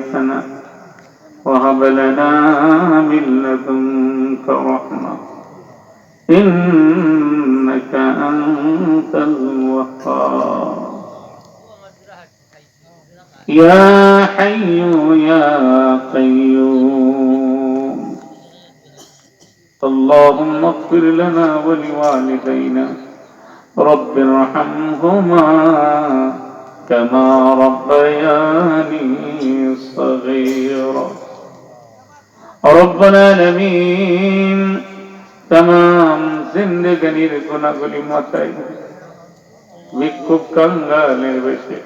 هديتنا وهب لنا من لدنك رحمة إنك أنت الوهاب. يا حي يا قيوم. اللهم اغفر لنا ولوالدينا. رب ارحمهما. كما ربياني صغيرا رب العالمين تمام জিন্দগানির গুণাগুলি মাথায় ভিক্ষুক কাঙ্গালের বেশে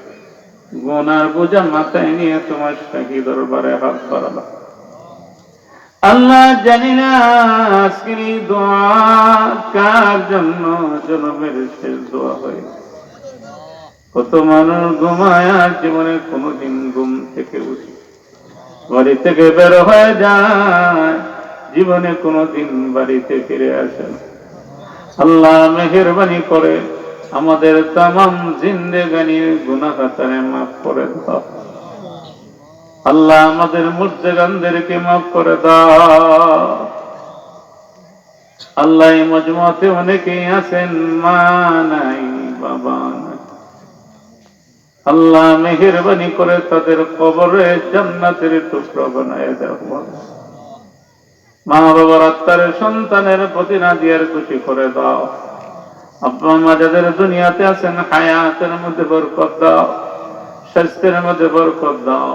গুনার বোঝা মাথায় নিয়ে তোমার শাহী দরবারে হাত বাড়ালাম আল্লাহ জানি না আজকের এই দোয়া কার জন্য জনমের শেষ দোয়া হয় কত মানুষ ঘুমায় জীবনে কোনোদিন ঘুম থেকে উঠি। বাড়ি থেকে বের হয়ে যায়, জীবনে কোনোদিন বাড়িতে ফিরে আসে আল্লাহ মেহরবানি করে আমাদের তামাম জিন্দেগানির গুনাহ খাতারে মাফ করে দাও। আল্লাহ আমাদের মুর্দেগানদেরকে মাফ করে দাও। আল্লাহ মজমাতে অনেকেই আছেন, মা নাই, বাবা আল্লাহ মেহরবানি করে তাদের কবরে জান্নাতের টুকরো বানায় দেওয়া। মা বাবার আত্মার সন্তানের প্রতি নাদিয়ার খুশি করে দাও। আব্বা মা যাদের দুনিয়াতে আছেন, হায়াতের মধ্যে বরকত দাও, স্বাস্থ্যের মধ্যে বরকত দাও।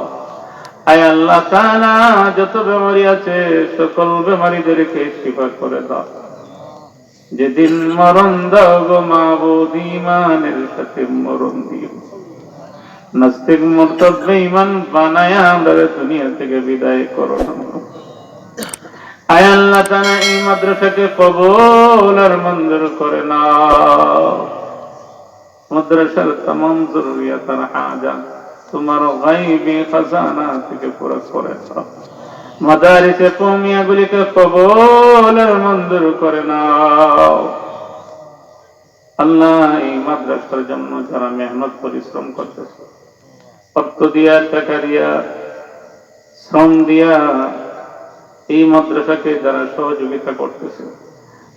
আয় আল্লাহ তাআলা, যত বেমারি আছে, সকল বেমারিদেরকে শিফা করে দাও। যেদিন মরণ দাও গো মাবুদ মানের সাথে মরণ দিও। নাস্তিক মোরতব্য ইমান বানায় আমরা দুনিয়া থেকে বিদায় করো। আয় আল্লাহ তারা এই মাদ্রাসাকে কবল আর মঞ্জুর করে না মাদ্রাসার তোমার খাজানা থেকে পুরো আর মঞ্জুর করে নাও। আল্লাহ এই মাদ্রাসার জন্য যারা মেহনত, পরিশ্রম করতেছে অর্থ দিয়া টাকা দিয়া শ্রম দিয়া এই মাদ্রাসাকে যারা সহযোগিতা করতেছে,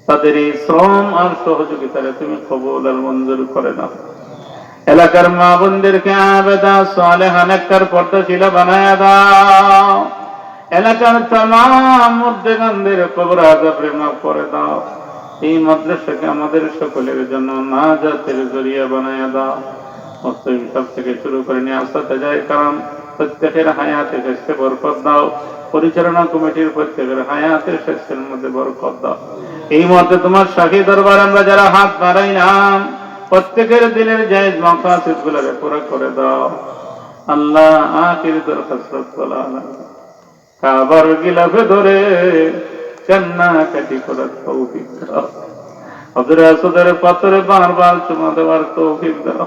তাদের এই শ্রম আর সহযোগিতারে তুমি কবুল আর মঞ্জুর করে নাও। এলাকার মা বোনদেরকে আবেদা সালেহান একটার পর্দাশীলা বানায় দাও। এলাকার তাম মুদ্দেগানদের কবর আজাবরে মাফ করে দাও। এই মাদ্রাসাকে আমাদের সকলের জন্য না জাতের জরিয়া বানায় দাও। মুসলিম সব থেকে শুরু করে নিয়ে আসতে যায়। কারণ প্রত্যেকের হায়াতে শেষে বরকত দাও। পরিচালনা কমিটির প্রত্যেকের হায়াতের শেষের মধ্যে বরকত দাও। এই মধ্যে তোমার শাহী দরবার আমরা যারা হাত বাড়াইলাম, প্রত্যেকের দিলের জায়েজ মাকাসিদ গুলারে পুরো করে দাও। আল্লাহ আখির দরখাস্ত কাবার গিলাফে ধরে কান্না কাটি করার তৌফিক দাও। হজর আসদের পাথরে বারবার চুমা দেওয়ার তৌফিক দাও।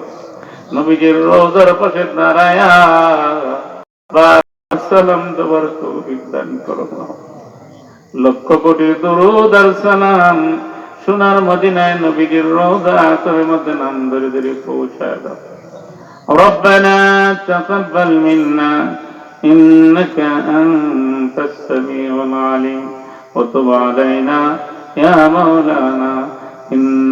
নবীজির রোজার পাশে দাঁড়ায়া সালাম দেওয়ার তৌফিক দান করো লক্ষ কোটি দরুদ আর সালাম সোনার মদিনায় নবীজির রোজা আসরের মধ্যে নাম ধরে ধরে পৌঁছায় দাও ربنا تقبل منا إنك أنت السميع العليم وتب علينا يا مولانا